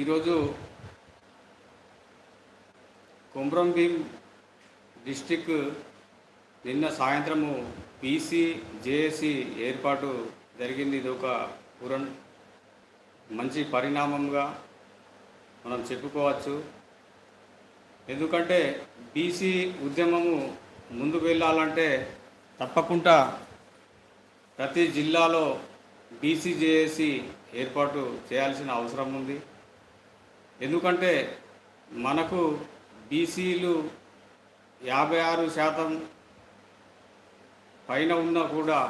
ఈరోజు కుమ్రం భీం డిస్టిక్ నిన్న సాయంత్రము పీసీ జేఏసీ ఏర్పాటు జరిగింది. ఇది ఒక పురం మంచి పరిణామంగా మనం చెప్పుకోవచ్చు. ఎందుకంటే బీసీ ఉద్యమము ముందుకు వెళ్ళాలంటే తప్పకుండా ప్రతి జిల్లాలో బీసీజేఏసీ ఏర్పాటు చేయాల్సిన అవసరం ఉంది. ఎందుకంటే మనకు బీసీలు యాభై ఆరు శాతం పైన ఉన్నా కూడా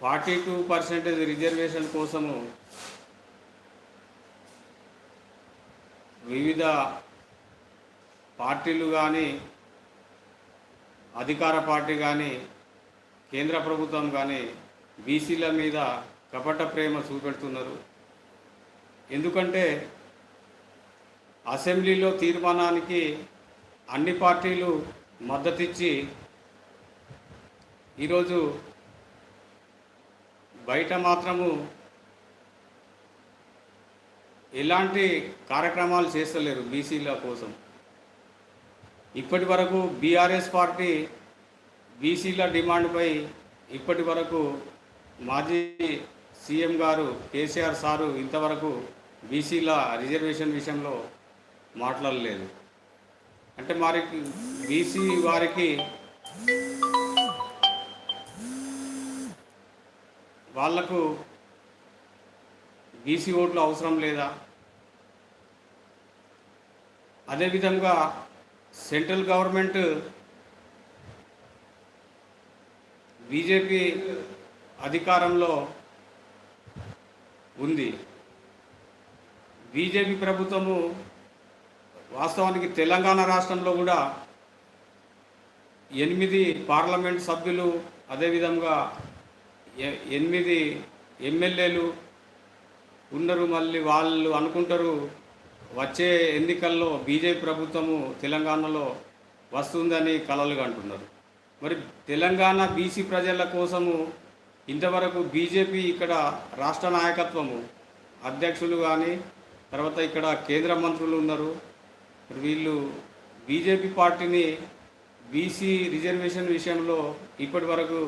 ఫార్టీ టూ పర్సెంటేజ్ రిజర్వేషన్ కోసము వివిధ పార్టీలు కానీ అధికార పార్టీ కానీ కేంద్ర ప్రభుత్వం కానీ బీసీల మీద కపట ప్రేమ చూపెడుతున్నారు. ఎందుకంటే అసెంబ్లీలో తీర్మానానికి అన్ని పార్టీలు మద్దతిచ్చి ఈరోజు బయట మాత్రము ఎలాంటి కార్యక్రమాలు చేస్తలేరు బీసీల కోసం. ఇప్పటి వరకు బీఆర్ఎస్ పార్టీ బీసీల డిమాండ్పై ఇప్పటి వరకు మాజీ సీఎం గారు కేసీఆర్ సారు ఇంతవరకు బీసీల రిజర్వేషన్ విషయంలో మాట్లాడలేదు. అంటే వారికి బీసీ వారికి వాళ్ళకు బీసీ ఓట్లు అవసరం లేదా? అదేవిధంగా సెంట్రల్ గవర్నమెంట్ బీజేపీ అధికారంలో ఉంది. బీజేపీ ప్రభుత్వము వాస్తవానికి తెలంగాణ రాష్ట్రంలో కూడా ఎనిమిది పార్లమెంట్ సభ్యులు అదేవిధంగా ఎ- ఎనిమిది ఎమ్మెల్యేలు ఉన్నారు. మళ్ళీ వాళ్ళు అనుకుంటారు వచ్చే ఎన్నికల్లో బీజేపీ ప్రభుత్వము తెలంగాణలో వస్తుందని కలలుగా అంటున్నారు మరి తెలంగాణ బీసీ ప్రజల కోసము ఇంతవరకు బీజేపీ ఇక్కడ రాష్ట్ర నాయకత్వము అధ్యక్షులు కానీ తర్వాత ఇక్కడ కేంద్ర మంత్రులు ఉన్నారు. మరి వీళ్ళు బీజేపీ పార్టీని బీసీ రిజర్వేషన్ విషయంలో ఇప్పటి వరకు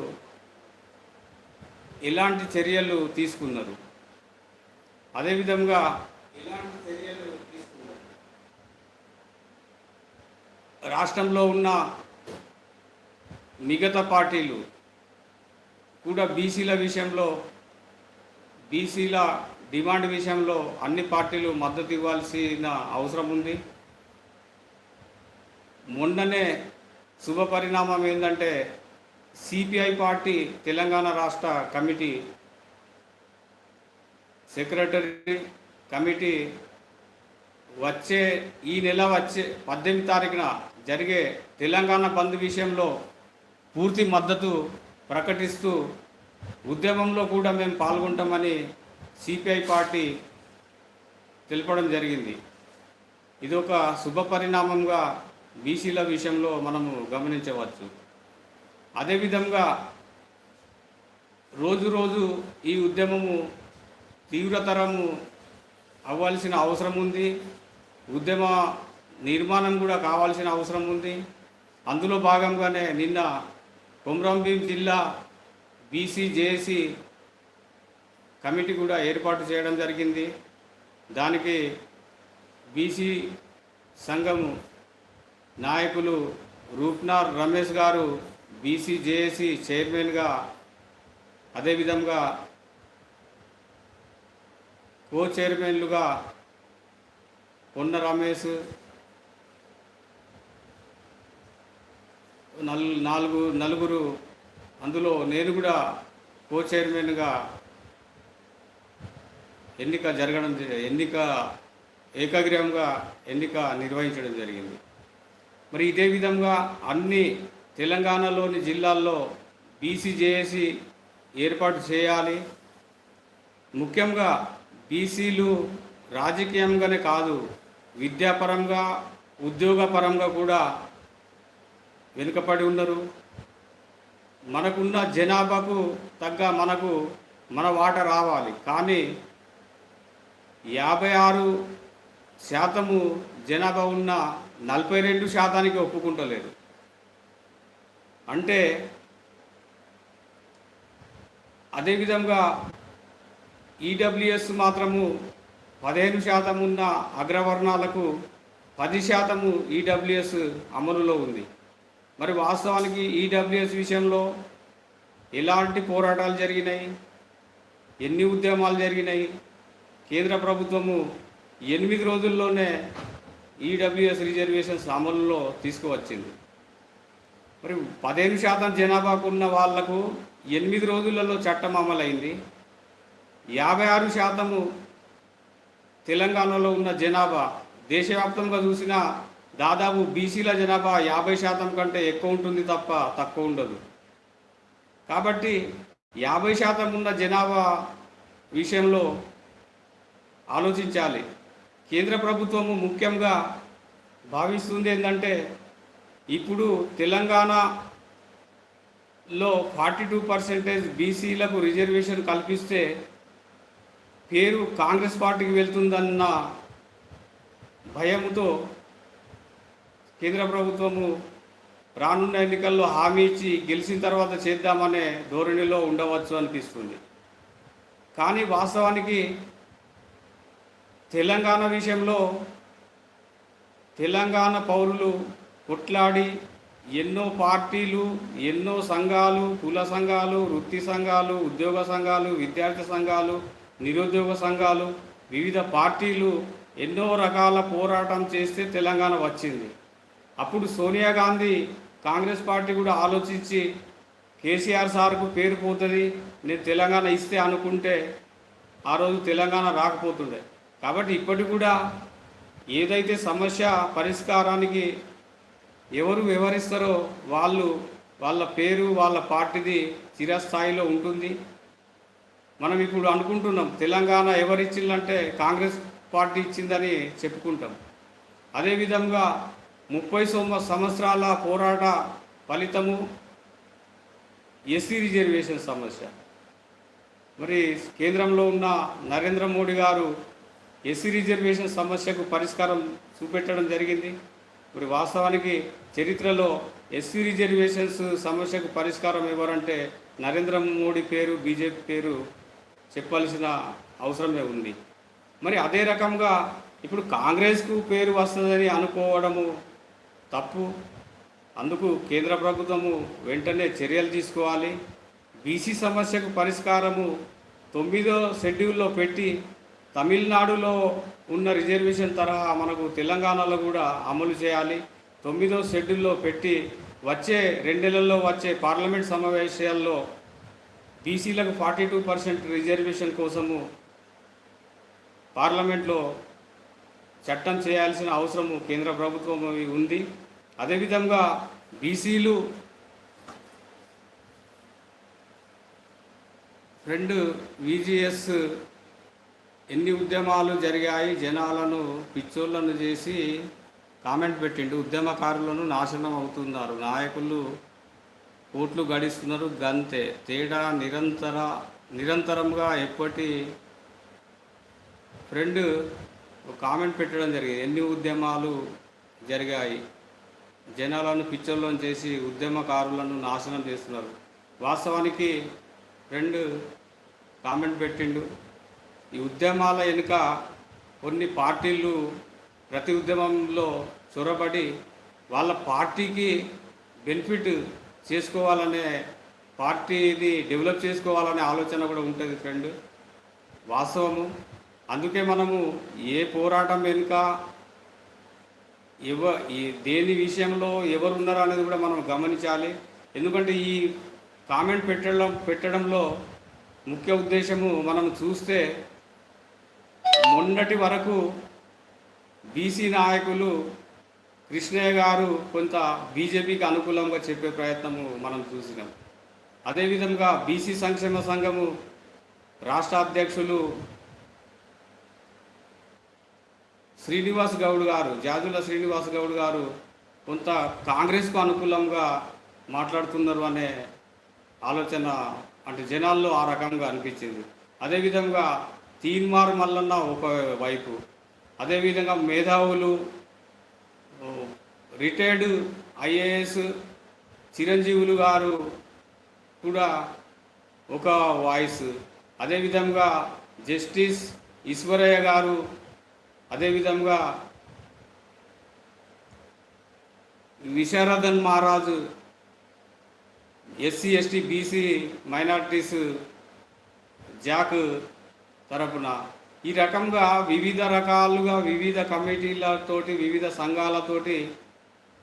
ఎలాంటి చర్యలు తీసుకున్నారు? అదేవిధంగా ఎలాంటి చర్యలు తీసుకున్నారు? రాష్ట్రంలో ఉన్న మిగతా పార్టీలు కూడా బీసీల విషయంలో బీసీల డిమాండ్ విషయంలో అన్ని పార్టీలు మద్దతు ఇవ్వాల్సిన అవసరం ఉంది. మొన్ననే శుభ పరిణామం ఏంటంటే సిపిఐ పార్టీ తెలంగాణ రాష్ట్ర కమిటీ సెక్రటరీ కమిటీ వచ్చే ఈ నెల వచ్చే పద్దెనిమిది తారీఖున జరిగే తెలంగాణ బంద్ విషయంలో పూర్తి మద్దతు ప్రకటిస్తూ ఉద్యమంలో కూడా మేము పాల్గొంటామని సిపిఐ పార్టీ తెలపడం జరిగింది. ఇది ఒక శుభ పరిణామంగా బీసీల విషయంలో మనము గమనించవచ్చు. అదేవిధంగా రోజు రోజు ఈ ఉద్యమము తీవ్రతరము అవ్వాల్సిన అవసరం ఉంది. ఉద్యమ నిర్మాణం కూడా కావాల్సిన అవసరం ఉంది. అందులో భాగంగానే నిన్న కొమరంభీం జిల్లా బీసీ జేఏసీ కమిటీ కూడా ఏర్పాటు చేయడం జరిగింది. దానికి బీసీ సంఘము నాయకులు రూప్నార్ రమేష్ గారు బీసీ జేఏసీ చైర్మన్గా అదేవిధంగా కో చైర్మన్లుగా పొన్న రమేష్ నల్ నాలుగు నలుగురు అందులో నేను కూడా కో చైర్మన్గా ఎన్నిక జరగడం జ- ఎన్నిక ఏకగ్రీవంగా ఎన్నిక నిర్వహించడం జరిగింది. మరి ఇదే విధంగా అన్ని తెలంగాణలోని జిల్లాల్లో బీసీజేఏసీ ఏర్పాటు చేయాలి. ముఖ్యంగా బీసీలు రాజకీయంగానే కాదు విద్యాపరంగా ఉద్యోగపరంగా కూడా వెనుకపడి ఉన్నారు. మనకున్న జనాభాకు తగ్గ మనకు మన వాట రావాలి. కానీ యాభై ఆరు శాతము జనాభా ఉన్న నలభై రెండు శాతానికి ఒప్పుకుంటలేదు. అంటే అదేవిధంగా ఈడబ్ల్యూఎస్ మాత్రము పదిహేను శాతం ఉన్న అగ్రవర్ణాలకు పది శాతము ఈడబ్ల్యూఎస్ అమలులో ఉంది. మరి వాస్తవానికి ఈడబ్ల్యూఎస్ విషయంలో ఎలాంటి పోరాటాలు జరిగినాయి? ఎన్ని ఉద్యమాలు జరిగినాయి? కేంద్ర ప్రభుత్వము ఎనిమిది రోజుల్లోనే ఈడబ్ల్యూఎస్ రిజర్వేషన్స్ అమలులో తీసుకువచ్చింది. మరి పదిహేను శాతం జనాభాకు ఉన్న వాళ్ళకు ఎనిమిది రోజులలో చట్టం అమలైంది. యాభై ఆరు శాతము తెలంగాణలో ఉన్న జనాభా దేశవ్యాప్తంగా చూసినా దాదాపు బీసీల జనాభా యాభై శాతం కంటే ఎక్కువ ఉంటుంది తప్ప తక్కువ ఉండదు. కాబట్టి యాభై శాతం ఉన్న జనాభా విషయంలో ఆలోచించాలి. కేంద్ర ప్రభుత్వము ముఖ్యంగా భావిస్తుంది ఏంటంటే ఇప్పుడు తెలంగాణలో ఫార్టీ టూ పర్సెంటేజ్ బీసీలకు రిజర్వేషన్ కల్పిస్తే పేరు కాంగ్రెస్ పార్టీకి వెళ్తుందన్న భయముతో కేంద్ర ప్రభుత్వము రానున్న ఎన్నికల్లో హామీ ఇచ్చి గెలిచిన తర్వాత చేద్దామనే ధోరణిలో ఉండవచ్చు అనిపిస్తుంది. కానీ వాస్తవానికి తెలంగాణ విషయంలో తెలంగాణ పౌరులు కొట్లాడి ఎన్నో పార్టీలు ఎన్నో సంఘాలు కుల సంఘాలు వృత్తి సంఘాలు ఉద్యోగ సంఘాలు విద్యార్థి సంఘాలు నిరుద్యోగ సంఘాలు వివిధ పార్టీలు ఎన్నో రకాల పోరాటం చేస్తే తెలంగాణ వచ్చింది. అప్పుడు సోనియా గాంధీ కాంగ్రెస్ పార్టీ కూడా ఆలోచించి కేసీఆర్ సార్కు పేరు పోతుంది నేను తెలంగాణ ఇస్తే అనుకుంటే ఆ రోజు తెలంగాణ రాకపోతుండే. కాబట్టి ఇప్పటికి కూడా ఏదైతే సమస్య పరిష్కారానికి ఎవరు వివరిస్తారో వాళ్ళు వాళ్ళ పేరు వాళ్ళ పార్టీది చిరస్థాయిలో ఉంటుంది. మనం ఇప్పుడు అనుకుంటున్నాం తెలంగాణ ఎవరిచ్చిందంటే కాంగ్రెస్ పార్టీ ఇచ్చిందని చెప్పుకుంటాం. అదేవిధంగా ముప్పై సొమ్మ సంవత్సరాల పోరాట ఫలితము ఎస్సీ రిజర్వేషన్ సమస్య. మరి కేంద్రంలో ఉన్న నరేంద్ర మోడీ గారు ఎస్సీ రిజర్వేషన్ సమస్యకు పరిష్కారం చూపెట్టడం జరిగింది. మరి వాస్తవానికి చరిత్రలో ఎస్సీ రిజర్వేషన్స్ సమస్యకు పరిష్కారం ఎవరంటే నరేంద్ర మోడీ పేరు బీజేపీ పేరు చెప్పాల్సిన అవసరమే ఉంది. మరి అదే రకంగా ఇప్పుడు కాంగ్రెస్కు పేరు వస్తుందని అనుకోవడము తప్పు. అందుకు కేంద్ర ప్రభుత్వము వెంటనే చర్యలు తీసుకోవాలి. బీసీ సమస్యకు పరిష్కారము తొమ్మిదో షెడ్యూల్లో పెట్టి తమిళనాడులో ఉన్న రిజర్వేషన్ తరహా మనకు తెలంగాణలో కూడా అమలు చేయాలి. తొమ్మిదో షెడ్యూల్లో పెట్టి వచ్చే రెండేళ్ళలో వచ్చే పార్లమెంట్ సమావేశాల్లో బీసీలకు ఫార్టీ టూ పర్సెంట్ రిజర్వేషన్ కోసము పార్లమెంట్లో చట్టం చేయాల్సిన అవసరము కేంద్ర ప్రభుత్వం ఉంది. అదేవిధంగా బీసీలు రెండు విజిఎస్ ఎన్ని ఉద్యమాలు జరిగాయి జనాలను పిచ్చోళ్ళను చేసి కామెంట్ పెట్టిండు. ఉద్యమకారులను నాశనం అవుతున్నారు. నాయకులు కోట్లు గడిస్తున్నారు. గంతే. తేడా నిరంతర నిరంతరంగా ఎప్పటి ఫ్రెండ్ కామెంట్ పెట్టడం జరిగింది. ఎన్ని ఉద్యమాలు జరిగాయి? జనాలను పిచ్చోళ్ళని చేసి ఉద్యమకారులను నాశనం చేస్తున్నారు. వాస్తవానికి ఫ్రెండ్ కామెంట్ పెట్టిండు. ఈ ఉద్యమాల వెనుక కొన్ని పార్టీలు ప్రతి ఉద్యమంలో చొరబడి వాళ్ళ పార్టీకి బెనిఫిట్ చేసుకోవాలనే పార్టీని డెవలప్ చేసుకోవాలనే ఆలోచన కూడా ఉంటుంది ఫ్రెండ్. వాస్తవము. అందుకే మనము ఏ పోరాటం వెనుక ఎవ ఈ దేని విషయంలో ఎవరు ఉన్నారు అనేది కూడా మనం గమనించాలి. ఎందుకంటే ఈ కామెంట్ పెట్టడం పెట్టడంలో ముఖ్య ఉద్దేశము మనం చూస్తే మొన్నటి వరకు బీసీ నాయకులు కృష్ణయ్య గారు కొంత బీజేపీకి అనుకూలంగా చెప్పే ప్రయత్నము మనం చూసినాం. అదేవిధంగా బీసీ సంక్షేమ సంఘము రాష్ట్ర అధ్యక్షులు శ్రీనివాస్ గౌడ్ గారు జాజుల శ్రీనివాస్ గౌడ్ గారు కొంత కాంగ్రెస్కు అనుకూలంగా మాట్లాడుతున్నారు అనే ఆలోచన అంటే జనాల్లో ఆ రకంగా అనిపించింది. అదేవిధంగా తీన్మార్ మల్లన్న ఒక వైపు. అదేవిధంగా మేధావులు రిటైర్డ్ ఐఏఎస్ చిరంజీవులు గారు కూడా ఒక వాయిస్. అదేవిధంగా జస్టిస్ ఈశ్వరయ్య గారు అదేవిధంగా Visharadan Maharaj SC ST BC minorities JAC తరపున ఈ రకంగా వివిధ రకాలుగా వివిధ కమిటీలతోటి వివిధ సంఘాలతోటి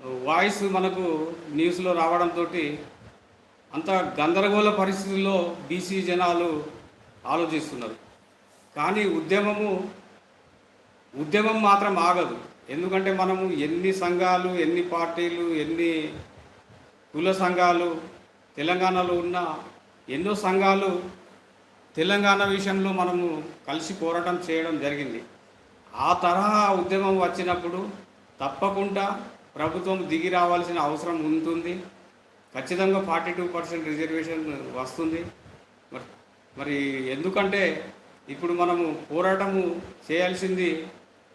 వాయిస్ మనకు న్యూస్లో రావడంతో అంత గందరగోళ పరిస్థితుల్లో బీసీ జనాలు ఆలోచిస్తున్నారు. కానీ ఉద్యమము ఉద్యమం మాత్రం ఆగదు. ఎందుకంటే మనము ఎన్ని సంఘాలు ఎన్ని పార్టీలు ఎన్ని కుల సంఘాలు తెలంగాణలో ఉన్న ఎన్నో సంఘాలు తెలంగాణ విషయంలో మనము కలిసి పోరాటం చేయడం జరిగింది. ఆ తరహా ఉద్యమం వచ్చినప్పుడు తప్పకుండా ప్రభుత్వం దిగి రావాల్సిన అవసరం ఉంటుంది. ఖచ్చితంగా ఫార్టీ టూ పర్సెంట్ రిజర్వేషన్ వస్తుంది. మరి మరి ఎందుకంటే ఇప్పుడు మనము పోరాటము చేయాల్సింది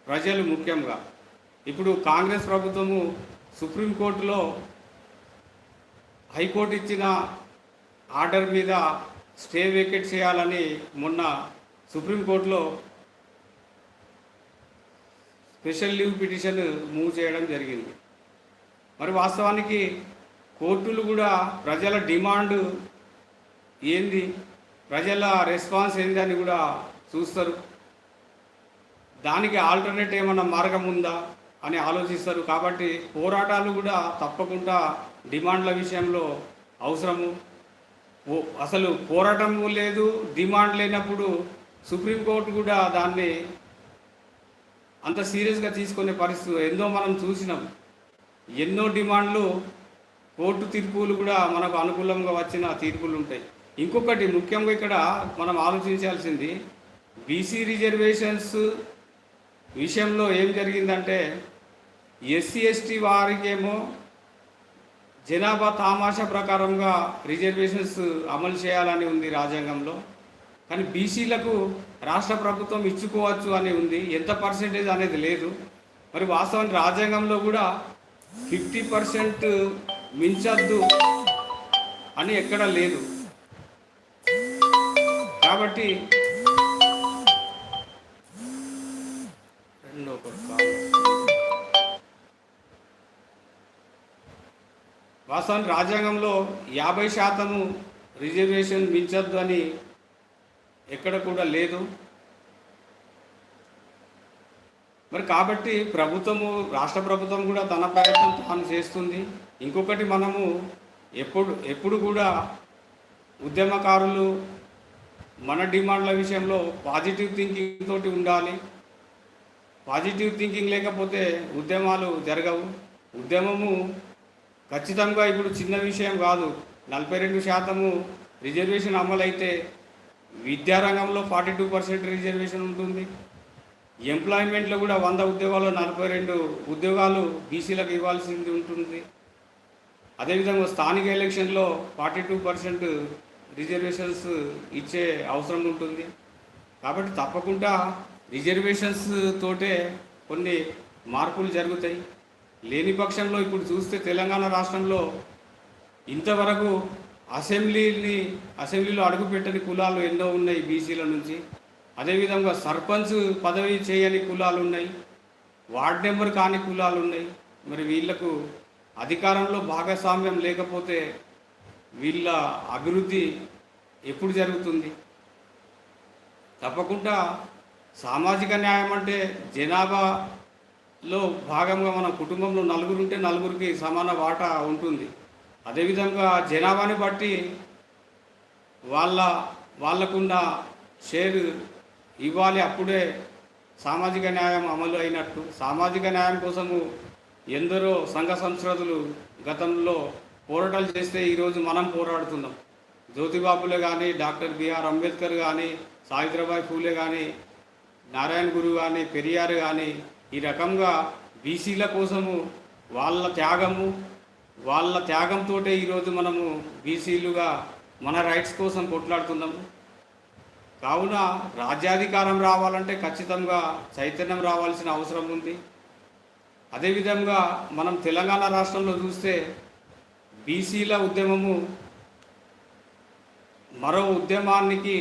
ప్రజలు ముఖ్యంగా. ఇప్పుడు కాంగ్రెస్ ప్రభుత్వము సుప్రీంకోర్టులో హైకోర్టు ఇచ్చిన ఆర్డర్ మీద స్టే వేకెట్ చేయాలని మొన్న సుప్రీంకోర్టులో స్పెషల్ లీవ్ పిటిషన్ మూవ్ చేయడం జరిగింది. మరి వాస్తవానికి కోర్టులు కూడా ప్రజల డిమాండ్ ఏంది? ప్రజల రెస్పాన్స్ ఏంది అని కూడా చూస్తారు. దానికి ఆల్టర్నేట్ ఏమన్నా మార్గం ఉందా అని ఆలోచిస్తారు. కాబట్టి పోరాటాలు కూడా తప్పకుండా డిమాండ్ల విషయంలో అవసరము. అసలు పోరాటం లేదు డిమాండ్ లేనప్పుడు సుప్రీంకోర్టు కూడా దాన్ని అంత సీరియస్గా తీసుకునే పరిస్థితి ఎన్నో మనం చూసినాం. ఎన్నో డిమాండ్లు కోర్టు తీర్పులు కూడా మనకు అనుకూలంగా వచ్చిన తీర్పులు ఉంటాయి. ఇంకొకటి ముఖ్యంగా ఇక్కడ మనం ఆలోచించాల్సింది బీసీ రిజర్వేషన్స్ విషయంలో ఏం జరిగిందంటే ఎస్సీ ఎస్టీ వారికేమో జనాభా తామాషా ప్రకారంగా రిజర్వేషన్స్ అమలు చేయాలని ఉంది రాజ్యాంగంలో. కానీ బీసీలకు రాష్ట్ర ప్రభుత్వం ఇచ్చుకోవచ్చు అని ఉంది. ఎంత పర్సెంటేజ్ అనేది లేదు. మరి వాస్తవానికి రాజ్యాంగంలో కూడా ఫిఫ్టీ పర్సెంట్ మించద్దు అని ఎక్కడ లేదు. కాబట్టి రెండో వాస్తవానికి రాజ్యాంగంలో యాభై శాతము రిజర్వేషన్ మించద్దు అని ఎక్కడ కూడా లేదు. మరి కాబట్టి ప్రభుత్వము రాష్ట్ర ప్రభుత్వం కూడా తన ప్రయత్నం తాను చేస్తుంది. ఇంకొకటి మనము ఎప్పుడు ఎప్పుడు కూడా ఉద్యమకారులు మన డిమాండ్ల విషయంలో పాజిటివ్ థింకింగ్ తోటి ఉండాలి. పాజిటివ్ థింకింగ్ లేకపోతే ఉద్యమాలు జరగవు. ఉద్యమము ఖచ్చితంగా ఇప్పుడు చిన్న విషయం కాదు. నలభై రెండు శాతము రిజర్వేషన్ అమలైతే విద్యారంగంలో ఫార్టీ టూ పర్సెంట్ రిజర్వేషన్ ఉంటుంది. ఎంప్లాయ్మెంట్లో కూడా వంద ఉద్యోగాలు నలభై రెండు ఉద్యోగాలు బీసీలకు ఇవ్వాల్సింది ఉంటుంది. అదేవిధంగా స్థానిక ఎలక్షన్లో ఫార్టీ టూ పర్సెంట్ రిజర్వేషన్స్ ఇచ్చే అవసరం ఉంటుంది. కాబట్టి తప్పకుండా రిజర్వేషన్స్ తోటే కొన్ని మార్పులు జరుగుతాయి. లేని పక్షంలో ఇప్పుడు చూస్తే తెలంగాణ రాష్ట్రంలో ఇంతవరకు అసెంబ్లీని అసెంబ్లీలో అడుగుపెట్టని కులాలు ఎన్నో ఉన్నాయి బీసీల నుంచి. అదేవిధంగా సర్పంచ్ పదవి చేయని కులాలు ఉన్నాయి. వార్డ్ నెంబర్ కాని కులాలు ఉన్నాయి. మరి వీళ్ళకు అధికారంలో భాగస్వామ్యం లేకపోతే వీళ్ళ అభివృద్ధి ఎప్పుడు జరుగుతుంది? తప్పకుండా సామాజిక న్యాయం అంటే జనాభా లో భాగంగా మన కుటుంబంలో నలుగురు ఉంటే నలుగురికి సమాన వాటా ఉంటుంది. అదేవిధంగా జనాభాని బట్టి వాళ్ళ వాళ్ళకున్న షేర్ ఇవ్వాలి అప్పుడే సామాజిక న్యాయం అమలు అయినట్టు. సామాజిక న్యాయం కోసము ఎందరో సంఘ సంస్కృతులు గతంలో పోరాటాలు చేస్తే ఈరోజు మనం పోరాడుతున్నాం. జ్యోతిబాబులే కానీ డాక్టర్ బిఆర్ అంబేద్కర్ కానీ సావిత్రిబాయి ఫూలే కానీ నారాయణ గురు కానీ పెరియారు కానీ ఈ రకంగా బీసీల కోసము వాళ్ళ త్యాగము వాళ్ళ త్యాగంతో ఈరోజు మనము బీసీలుగా మన రైట్స్ కోసం కొట్లాడుతున్నాము. కావున రాజ్యాధికారం రావాలంటే ఖచ్చితంగా చైతన్యం రావాల్సిన అవసరం ఉంది. అదేవిధంగా మనం తెలంగాణ రాష్ట్రంలో చూస్తే బీసీల ఉద్యమము మరో ఉద్యమానికి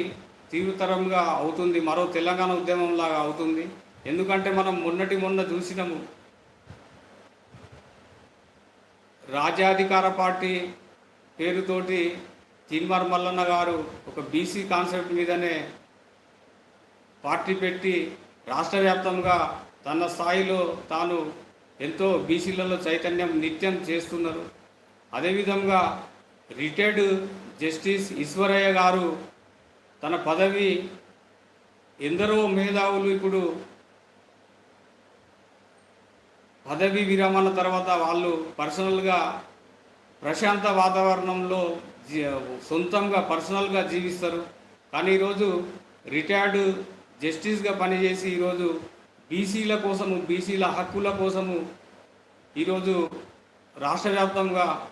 తీవ్రతరంగా అవుతుంది మరో తెలంగాణ ఉద్యమంలాగా అవుతుంది. ఎందుకంటే మనం మొన్నటి మొన్న చూసినాము రాజ్యాధికార పార్టీ పేరుతోటి తీన్మార్ మల్లన్న గారు ఒక బీసీ కాన్సెప్ట్ మీదనే పార్టీ పెట్టి రాష్ట్ర వ్యాప్తంగా తన స్థాయిలో తాను ఎంతో బీసీలలో చైతన్యం నిత్యం చేస్తున్నారు. అదేవిధంగా రిటైర్డ్ జస్టిస్ ఈశ్వరయ్య గారు తన పదవి ఎందరో మేధావులు ఇప్పుడు పదవి విరమణ తర్వాత వాళ్ళు పర్సనల్గా ప్రశాంత వాతావరణంలో జీ- సొంతంగా పర్సనల్గా జీవిస్తారు. కానీ ఈరోజు రిటైర్డ్ జస్టిస్గా పనిచేసి ఈరోజు బీసీల కోసము బీసీల హక్కుల కోసము ఈరోజు రాష్ట్ర వ్యాప్తంగా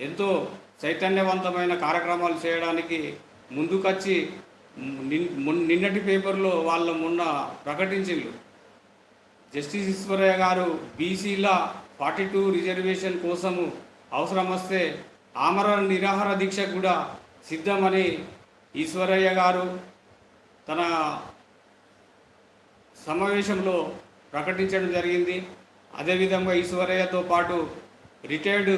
ఎంతో చైతన్యవంతమైన కార్యక్రమాలు చేయడానికి ముందుకొచ్చి నిన్- నిన్నటి పేపర్లో వాళ్ళ మొన్న ప్రకటించిండ్రు. జస్టిస్ ఈశ్వరయ్య గారు బీసీల ఫార్టీ టూ రిజర్వేషన్ కోసము అవసరం వస్తే ఆమరణ నిరాహార దీక్ష కూడా సిద్ధమని ఈశ్వరయ్య గారు తన సమావేశంలో ప్రకటించడం జరిగింది. అదేవిధంగా ఈశ్వరయ్యతో పాటు రిటైర్డ్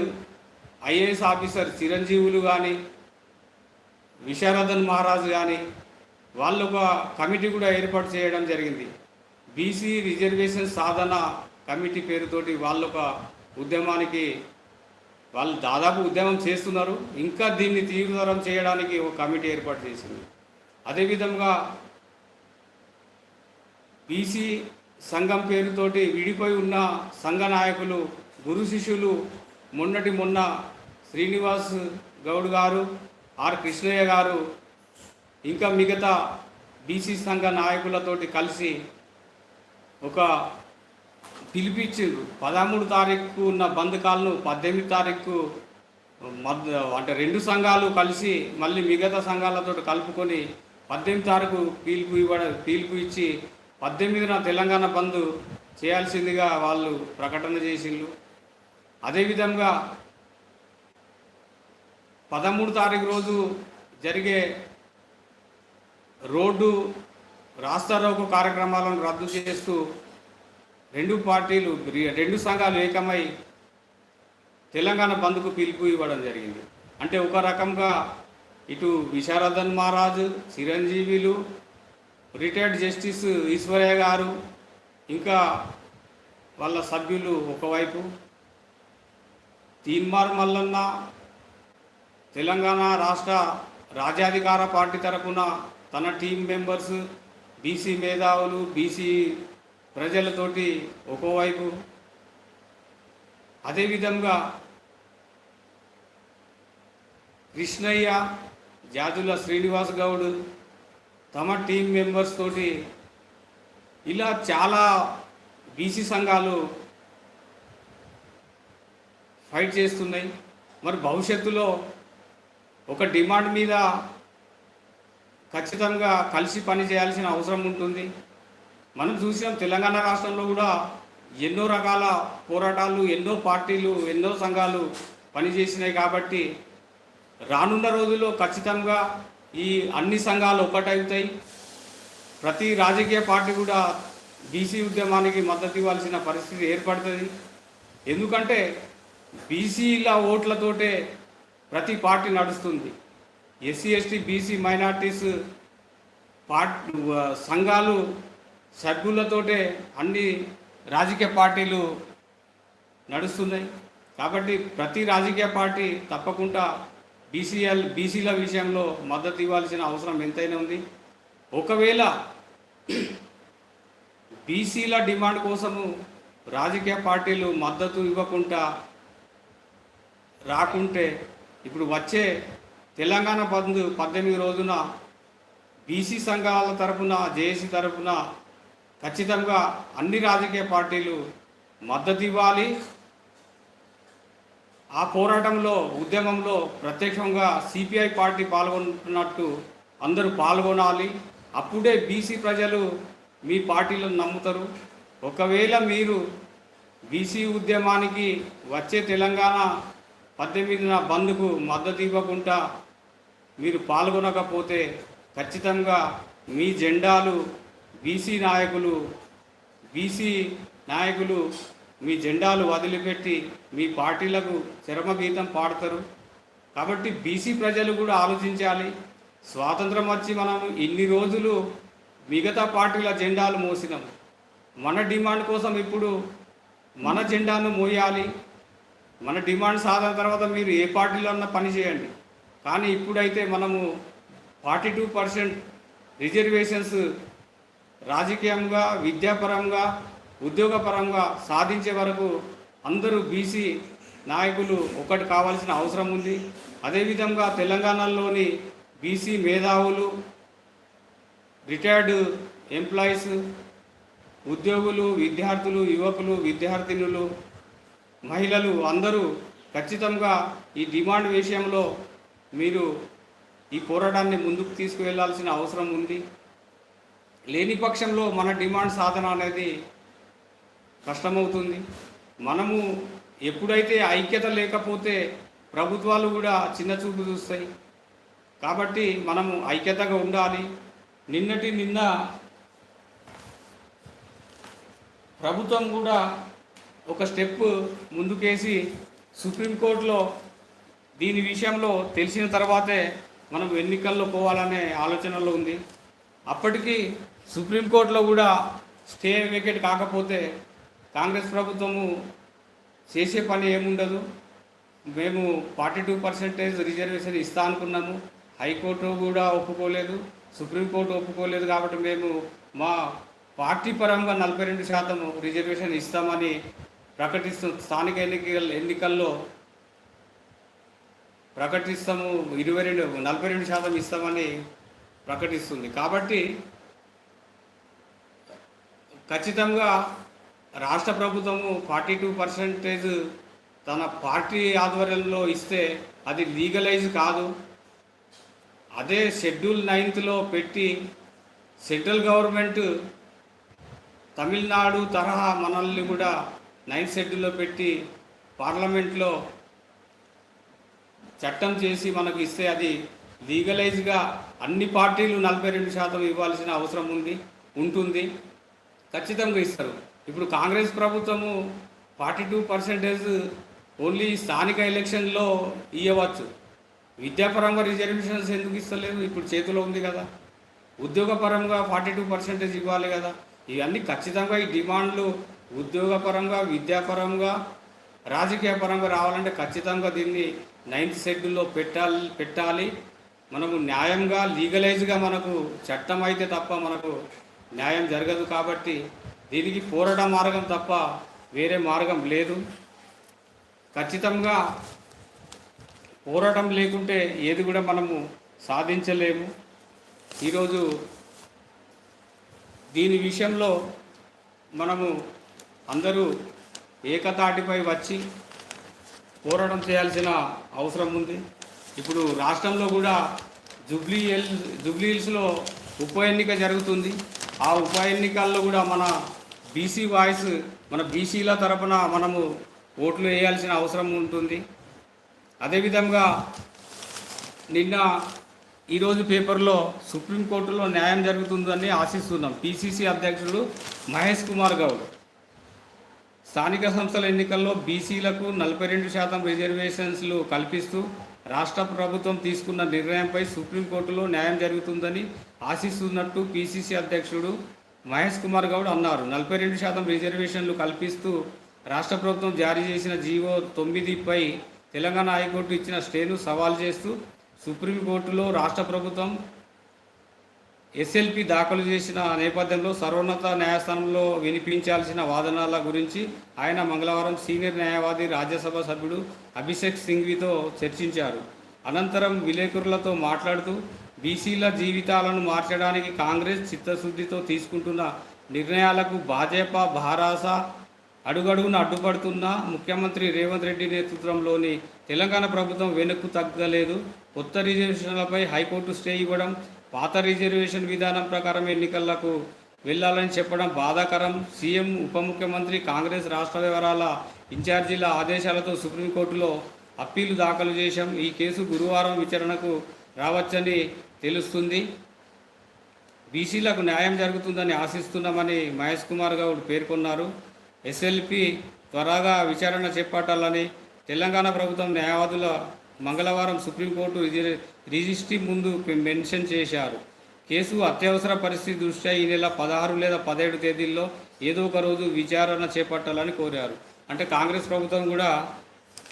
ఐఏఎస్ ఆఫీసర్ చిరంజీవులు కానీ విశారదన్ మహారాజ్ కానీ వాళ్ళు ఒక కమిటీ కూడా ఏర్పాటు చేయడం జరిగింది. బీసీ రిజర్వేషన్ సాధన కమిటీ పేరుతోటి వాళ్ళ ఒక ఉద్యమానికి వాళ్ళు దాదాపు ఉద్యమం చేస్తున్నారు. ఇంకా దీన్ని తీవ్రతరం చేయడానికి ఒక కమిటీ ఏర్పాటు చేసింది. అదేవిధంగా బీసీ సంఘం పేరుతోటి విడిపోయి ఉన్న సంఘ నాయకులు గురు శిష్యులు మొన్నటి మొన్న శ్రీనివాస్ గౌడ్ గారు ఆర్ కృష్ణయ్య గారు ఇంకా మిగతా బీసీ సంఘ నాయకులతోటి కలిసి ఒక పిలిపించిండ్రు పదమూడు తారీఖు ఉన్న బంద్ పద్దెనిమిది తారీఖు మధ్య అంటే రెండు సంఘాలు కలిసి మళ్ళీ మిగతా సంఘాలతో కలుపుకొని పద్దెనిమిది తారీఖు పిలుపు ఇవ్వడ పిలుపు ఇచ్చి పద్దెనిమిదిన తెలంగాణ బంద్ చేయాల్సిందిగా వాళ్ళు ప్రకటన చేసిండ్రు. అదేవిధంగా పదమూడు తారీఖు రోజు జరిగే రోడ్డు రాస్తారోకు కార్యక్రమాలను రద్దు చేస్తూ రెండు పార్టీలు రెండు సంఘాలు ఏకమై తెలంగాణ బంద్కు పిలుపు ఇవ్వడం జరిగింది. అంటే ఒక రకంగా ఇటు విశారదన్ మహారాజు చిరంజీవిలు రిటైర్డ్ జస్టిస్ ఈశ్వరయ్య గారు ఇంకా వాళ్ళ సభ్యులు ఒకవైపు తీన్మార్ మల్లన్న తెలంగాణ రాష్ట్ర రాజ్యాధికార పార్టీ తరపున తన టీం మెంబర్స్ బీసీ మేధావులు బీసీ ప్రజలతోటి ఒకోవైపు. అదేవిధంగా కృష్ణయ్య జాజుల శ్రీనివాస్ గౌడ్ తమ టీం మెంబర్స్ తోటి ఇలా చాలా బీసీ సంఘాలు ఫైట్ చేస్తున్నాయి. మరి భవిష్యత్తులో ఒక డిమాండ్ మీద ఖచ్చితంగా కలిసి పని చేయాల్సిన అవసరం ఉంటుంది. మనం చూసాం తెలంగాణ రాష్ట్రంలో కూడా ఎన్నో రకాల పోరాటాలు ఎన్నో పార్టీలు ఎన్నో సంఘాలు పనిచేసినాయి కాబట్టి రానున్న రోజుల్లో ఖచ్చితంగా ఈ అన్ని సంఘాలు ఒకటవుతాయి ప్రతి రాజకీయ పార్టీ కూడా బీసీ ఉద్యమానికి మద్దతు ఇవ్వాల్సిన పరిస్థితి ఏర్పడుతుంది. ఎందుకంటే బీసీల ఓట్లతోటే ప్రతి పార్టీ నడుస్తుంది. SC ST BC minorities part సంఘాలు సభ్యులతోటే అన్ని రాజకీయ పార్టీలు నడుస్తున్నాయి. కాబట్టి ప్రతి రాజకీయ పార్టీ తప్పకుండా బీసీఎల్ బీసీల విషయంలో మద్దతు ఇవ్వాల్సిన అవసరం ఎంతైనా ఉంది. ఒకవేళ బీసీల డిమాండ్ కోసము రాజకీయ పార్టీలు మద్దతు ఇవ్వకుండా రాకుంటే ఇప్పుడు వచ్చే తెలంగాణ బంద్ పద్దెనిమిది రోజున బీసీ సంఘాల తరపున జేఏసీ తరపున ఖచ్చితంగా అన్ని రాజకీయ పార్టీలు మద్దతు ఇవ్వాలి. ఆ పోరాటంలో ఉద్యమంలో ప్రత్యక్షంగా సిపిఐ పార్టీ పాల్గొంటున్నట్టు అందరూ పాల్గొనాలి. అప్పుడే బీసీ ప్రజలు మీ పార్టీలను నమ్ముతారు. ఒకవేళ మీరు బీసీ ఉద్యమానికి వచ్చే తెలంగాణ పద్దెనిమిదిన బంద్కు మద్దతు ఇవ్వకుండా మీరు పాల్గొనకపోతే ఖచ్చితంగా మీ జెండాలు బీసీ నాయకులు బీసీ నాయకులు మీ జెండాలు వదిలిపెట్టి మీ పార్టీలకు చరమగీతం పాడతారు. కాబట్టి బీసీ ప్రజలు కూడా ఆలోచించాలి. స్వాతంత్రం వచ్చి మనం ఇన్ని రోజులు మిగతా పార్టీల జెండాలు మోసినాం. మన డిమాండ్ కోసం ఇప్పుడు మన జెండాను మోయాలి. మన డిమాండ్ సాధన తర్వాత మీరు ఏ పార్టీలో అన్నా పని చేయండి. కానీ ఇప్పుడైతే మనము ఫార్టీ టూ పర్సెంట్ రిజర్వేషన్స్ రాజకీయంగా విద్యాపరంగా ఉద్యోగపరంగా సాధించే వరకు అందరూ బీసీ నాయకులు ఒకటి కావాల్సిన అవసరం ఉంది. అదేవిధంగా తెలంగాణలోని బీసీ మేధావులు రిటైర్డ్ ఎంప్లాయీస్ ఉద్యోగులు విద్యార్థులు యువకులు విద్యార్థినులు మహిళలు అందరూ ఖచ్చితంగా ఈ డిమాండ్ విషయంలో మీరు ఈ పోరాటాన్ని ముందుకు తీసుకువెళ్ళాల్సిన అవసరం ఉంది. లేని పక్షంలో మన డిమాండ్ సాధన అనేది కష్టమవుతుంది. మనము ఎప్పుడైతే ఐక్యత లేకపోతే ప్రభుత్వాలు కూడా చిన్న చూపు చూస్తాయి. కాబట్టి మనము ఐక్యతగా ఉండాలి. నిన్నటి నిన్న ప్రభుత్వం కూడా ఒక స్టెప్ ముందుకేసి సుప్రీంకోర్టులో దీని విషయంలో తెలిసిన తర్వాతే మనం ఎన్నికల్లో పోవాలనే ఆలోచనలో ఉంది. అప్పటికి సుప్రీంకోర్టులో కూడా స్టే వేకెట్ కాకపోతే కాంగ్రెస్ ప్రభుత్వము చేసే పని ఏముండదు. మేము ఫార్టీ టూ పర్సెంటేజ్ రిజర్వేషన్ ఇస్తా అనుకున్నాము. హైకోర్టు కూడా ఒప్పుకోలేదు. సుప్రీంకోర్టు ఒప్పుకోలేదు కాబట్టి మేము మా పార్టీ పరంగా నలభై రెండు శాతం రిజర్వేషన్ ఇస్తామని ప్రకటిస్తూ స్థానిక ఎన్నికల ఎన్నికల్లో ప్రకటిస్తాము ఇరవై రెండు నలభై రెండు శాతం ఇస్తామని ప్రకటిస్తుంది. కాబట్టి ఖచ్చితంగా రాష్ట్ర ప్రభుత్వము ఫార్టీ టూ పర్సెంటేజ్ తన పార్టీ ఆధ్వర్యంలో ఇస్తే అది లీగలైజ్ కాదు. అదే షెడ్యూల్ నైన్త్లో పెట్టి సెంట్రల్ గవర్నమెంట్ తమిళనాడు తరహా మనల్ని కూడా నైన్త్ షెడ్యూల్లో పెట్టి పార్లమెంట్లో చట్టం చేసి మనకు ఇస్తే అది లీగలైజ్గా అన్ని పార్టీలు నలభై రెండు శాతం ఇవ్వాల్సిన అవసరం ఉంది ఉంటుంది. ఖచ్చితంగా ఇస్తారు. ఇప్పుడు కాంగ్రెస్ ప్రభుత్వము ఫార్టీ టూ పర్సెంటేజ్ ఓన్లీ స్థానిక ఎలక్షన్లో ఇవ్వచ్చు విద్యాపరంగా రిజర్వేషన్స్ ఎందుకు ఇస్తలేదు ఇప్పుడు చేతిలో ఉంది కదా. ఉద్యోగపరంగా ఫార్టీ టూ పర్సెంటేజ్ ఇవ్వాలి కదా. ఇవన్నీ ఖచ్చితంగా ఈ డిమాండ్లు ఉద్యోగపరంగా విద్యాపరంగా రాజకీయ పరంగా రావాలంటే ఖచ్చితంగా దీన్ని నైన్త్ షెడ్యూల్లో పెట్టాలి పెట్టాలి. మనము న్యాయంగా లీగలైజ్గా మనకు చట్టం అయితే తప్ప మనకు న్యాయం జరగదు కాబట్టి దీనికి పోరాట మార్గం తప్ప వేరే మార్గం లేదు. ఖచ్చితంగా పోరాటం లేకుంటే ఏది కూడా మనము సాధించలేము. ఈరోజు దీని విషయంలో మనము అందరూ ఏకతాటిపై వచ్చి పోరాటం చేయాల్సిన అవసరం ఉంది. ఇప్పుడు రాష్ట్రంలో కూడా జుబ్లీ హిల్ జుబ్లీ హిల్స్లో ఉప ఎన్నిక జరుగుతుంది. ఆ ఉప ఎన్నికల్లో కూడా మన బీసీ వాయిస్ మన బీసీల తరపున మనము ఓట్లు వేయాల్సిన అవసరం ఉంటుంది. అదేవిధంగా నిన్న ఈరోజు పేపర్లో సుప్రీంకోర్టులో న్యాయం జరుగుతుందని ఆశిస్తున్నాం. పిసిసి అధ్యక్షుడు మహేష్ కుమార్ గౌడ్. స్థానిక సంస్థల ఎన్నికల్లో బీసీలకు నలభై రెండు శాతం రిజర్వేషన్స్లు కల్పిస్తూ రాష్ట్ర ప్రభుత్వం తీసుకున్న నిర్ణయంపై సుప్రీంకోర్టులో న్యాయం జరుగుతుందని ఆశిస్తున్నట్టు పిసిసి అధ్యక్షుడు మహేష్ కుమార్ గౌడ్ అన్నారు. నలభై రెండు శాతం రిజర్వేషన్లు కల్పిస్తూ రాష్ట్ర ప్రభుత్వం జారీ చేసిన జీవో తొమ్మిదిపై తెలంగాణ హైకోర్టు ఇచ్చిన స్టేను సవాల్ చేస్తూ సుప్రీంకోర్టులో రాష్ట్ర ప్రభుత్వం ఎస్ఎల్పి దాఖలు చేసిన నేపథ్యంలో సర్వోన్నత న్యాయస్థానంలో వినిపించాల్సిన వాదనల గురించి ఆయన మంగళవారం సీనియర్ న్యాయవాది రాజ్యసభ సభ్యుడు అభిషేక్ సింఘ్వితో చర్చించారు. అనంతరం విలేకరులతో మాట్లాడుతూ బీసీల జీవితాలను మార్చడానికి కాంగ్రెస్ చిత్తశుద్ధితో తీసుకుంటున్న నిర్ణయాలకు భాజపా భారాస అడుగడుగున అడ్డుపడుతున్న ముఖ్యమంత్రి రేవంత్ రెడ్డి నేతృత్వంలోని తెలంగాణ ప్రభుత్వం వెనక్కు తగ్గలేదు. కొత్త రిజర్వేషన్లపై హైకోర్టు స్టే ఇవ్వడం పాత రిజర్వేషన్ విధానం ప్రకారం ఎన్నికలకు వెళ్ళాలని చెప్పడం బాధాకరం. సీఎం ఉప ముఖ్యమంత్రి కాంగ్రెస్ రాష్ట్ర వివరాల ఇన్ఛార్జీల ఆదేశాలతో సుప్రీంకోర్టులో అప్పీలు దాఖలు చేశాం. ఈ కేసు గురువారం విచారణకు రావచ్చని తెలుస్తుంది. బీసీలకు న్యాయం జరుగుతుందని ఆశిస్తున్నామని మహేష్ కుమార్ గౌడ్ పేర్కొన్నారు. ఎస్ఎల్పి త్వరగా విచారణ చేపట్టాలని తెలంగాణ ప్రభుత్వం న్యాయవాదుల మంగళవారం సుప్రీంకోర్టు రిజి- రిజిస్ట్రీ ముందు మెన్షన్ చేశారు. కేసు అత్యవసర పరిస్థితి దృష్ట్యా ఈ నెల పదహారు లేదా పదిహేడు తేదీల్లో ఏదో ఒక రోజు విచారణ చేపట్టాలని కోరారు. అంటే కాంగ్రెస్ ప్రభుత్వం కూడా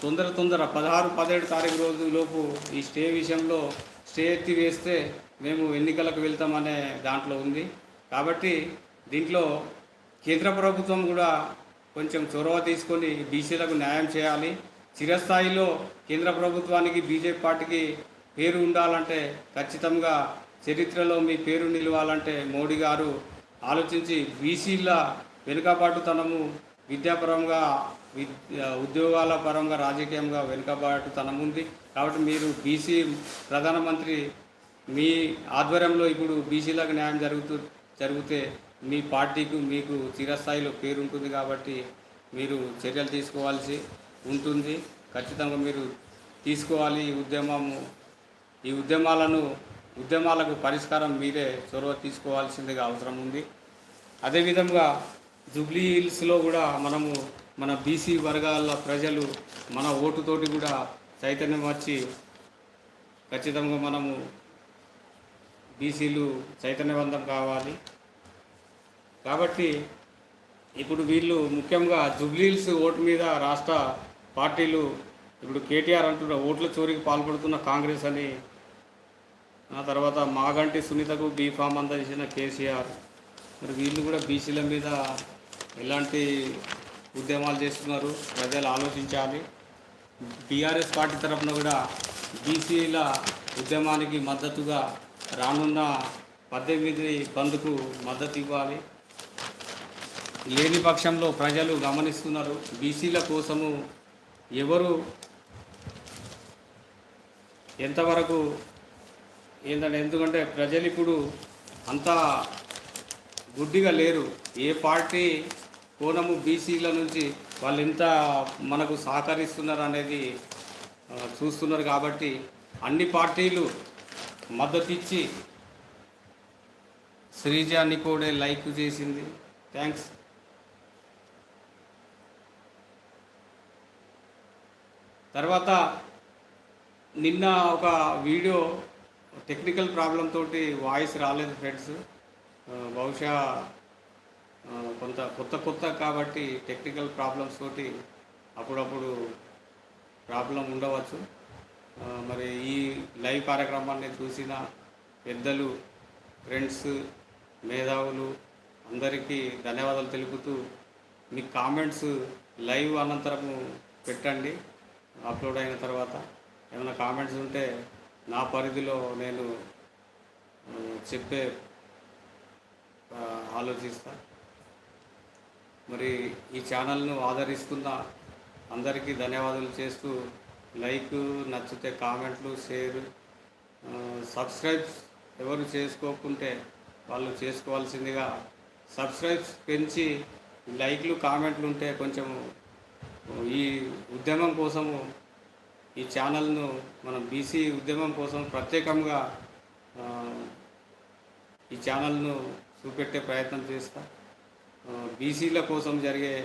తొందర తొందర పదహారు పదిహేడు తారీఖు రోజు లోపు ఈ స్టే విషయంలో స్టే ఎత్తి వేస్తే మేము ఎన్నికలకు వెళ్తామనే దాంట్లో ఉంది. కాబట్టి దీంట్లో కేంద్ర ప్రభుత్వం కూడా కొంచెం చొరవ తీసుకొని బీసీలకు న్యాయం చేయాలి. చిరస్థాయిలో కేంద్ర ప్రభుత్వానికి బీజేపీ పార్టీకి పేరు ఉండాలంటే ఖచ్చితంగా చరిత్రలో మీ పేరు నిలవాలంటే మోడీ గారు ఆలోచించి బీసీల వెనుకబాటుతనము విద్యాపరంగా ఉద్యోగాల పరంగా రాజకీయంగా వెనుకబాటుతనం ఉంది. కాబట్టి మీరు బీసీ ప్రధానమంత్రి మీ ఆధ్వర్యంలో ఇప్పుడు బీసీలకు న్యాయం జరుగుతూ జరిగితే మీ పార్టీకి మీకు చిరస్థాయిలో పేరు ఉంటుంది కాబట్టి మీరు చర్యలు తీసుకోవాల్సి ఉంటుంది. ఖచ్చితంగా మీరు తీసుకోవాలి ఈ ఉద్యమము. ఈ ఉద్యమాలను ఉద్యమాలకు పరిష్కారం మీరే చొరవ తీసుకోవాల్సిందిగా అవసరం ఉంది. అదేవిధంగా జూబ్లీ హిల్స్లో కూడా మనము మన బీసీ వర్గాల ప్రజలు మన ఓటుతోటి కూడా చైతన్యం వచ్చి ఖచ్చితంగా మనము బీసీలు చైతన్యవంతం కావాలి. కాబట్టి ఇప్పుడు వీళ్ళు ముఖ్యంగా జుబ్లీల్స్ ఓటు మీద రాష్ట్ర పార్టీలు ఇప్పుడు కేటీఆర్ అంటున్న ఓట్ల చోరీకి పాల్పడుతున్న కాంగ్రెస్ అని ఆ తర్వాత మాగంటి సునీతకు బీఫామ్ అందజేసిన కేసీఆర్. మరి వీళ్ళు కూడా బీసీల మీద ఎలాంటి ఉద్యమాలు చేస్తున్నారు ప్రజలు ఆలోచించాలి. బీఆర్ఎస్ పార్టీ తరఫున కూడా బీసీల ఉద్యమానికి మద్దతుగా రానున్న పద్దెనిమిది బంద్కు మద్దతు ఇవ్వాలి. లేని పక్షంలో ప్రజలు గమనిస్తున్నారు బీసీల కోసము ఎవరు ఎంతవరకు ఏంటంటే ఎందుకంటే ప్రజలు ఇప్పుడు అంతా గుడ్డిగా లేరు. ఏ పార్టీ కోణము బీసీల నుంచి వాళ్ళు ఎంత మనకు సహకరిస్తున్నారు అనేది చూస్తున్నారు కాబట్టి అన్ని పార్టీలు మద్దతు ఇచ్చి శ్రీజాన్ని కూడా లైక్ చేసింది. థ్యాంక్స్. తర్వాత నిన్న ఒక వీడియో టెక్నికల్ ప్రాబ్లం తోటి వాయిస్ రాలేదు ఫ్రెండ్స్ బహుశా కొంత కొత్త కొత్త కాబట్టి టెక్నికల్ ప్రాబ్లమ్స్ తోటి అప్పుడప్పుడు ప్రాబ్లం ఉండవచ్చు. మరి ఈ లైవ్ కార్యక్రమాన్ని చూసిన పెద్దలు ఫ్రెండ్స్ మేధావులు అందరికీ ధన్యవాదాలు తెలుపుతూ మీ కామెంట్స్ లైవ్ అనంతరము పెట్టండి. అప్లోడ్ అయిన తర్వాత ఏమైనా కామెంట్స్ ఉంటే నా పరిధిలో నేను చెప్పే ఆలోచిస్తా. మరి ఈ ఛానల్ను ఆదరిస్తున్న అందరికీ ధన్యవాదాలు చేస్తూ లైక్ నచ్చితే కామెంట్లు షేర్ సబ్స్క్రైబ్స్ ఎవరు చేసుకోకుంటే వాళ్ళు చేసుకోవాల్సిందిగా సబ్స్క్రైబ్స్ పెంచి లైక్లు కామెంట్లు ఉంటే కొంచెం ఈ ఉద్యమం కోసము ఈ ఛానల్ను మనం బీసీ ఉద్యమం కోసం ప్రత్యేకంగా ఈ ఛానల్ను చూపెట్టే ప్రయత్నం చేస్తా. బీసీల కోసం జరిగే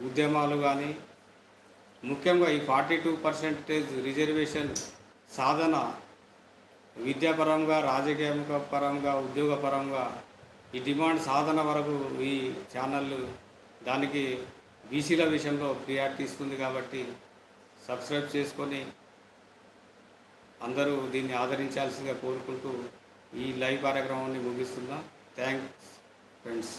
ఉద్యమాలు కానీ ముఖ్యంగా ఈ ఫార్టీ టూ పర్సెంటేజ్ రిజర్వేషన్ సాధన విద్యాపరంగా రాజకీయ పరంగా ఉద్యోగపరంగా ఈ డిమాండ్ సాధన వరకు ఈ ఛానళ్ళు దానికి బీసీల విషయంలో ప్రియారిటీ ఇస్తుంది కాబట్టి సబ్స్క్రైబ్ చేసుకొని అందరూ దీన్ని ఆదరించాల్సిందిగా కోరుకుంటూ ఈ లైవ్ కార్యక్రమాన్ని ముగిస్తున్నా. Thanks friends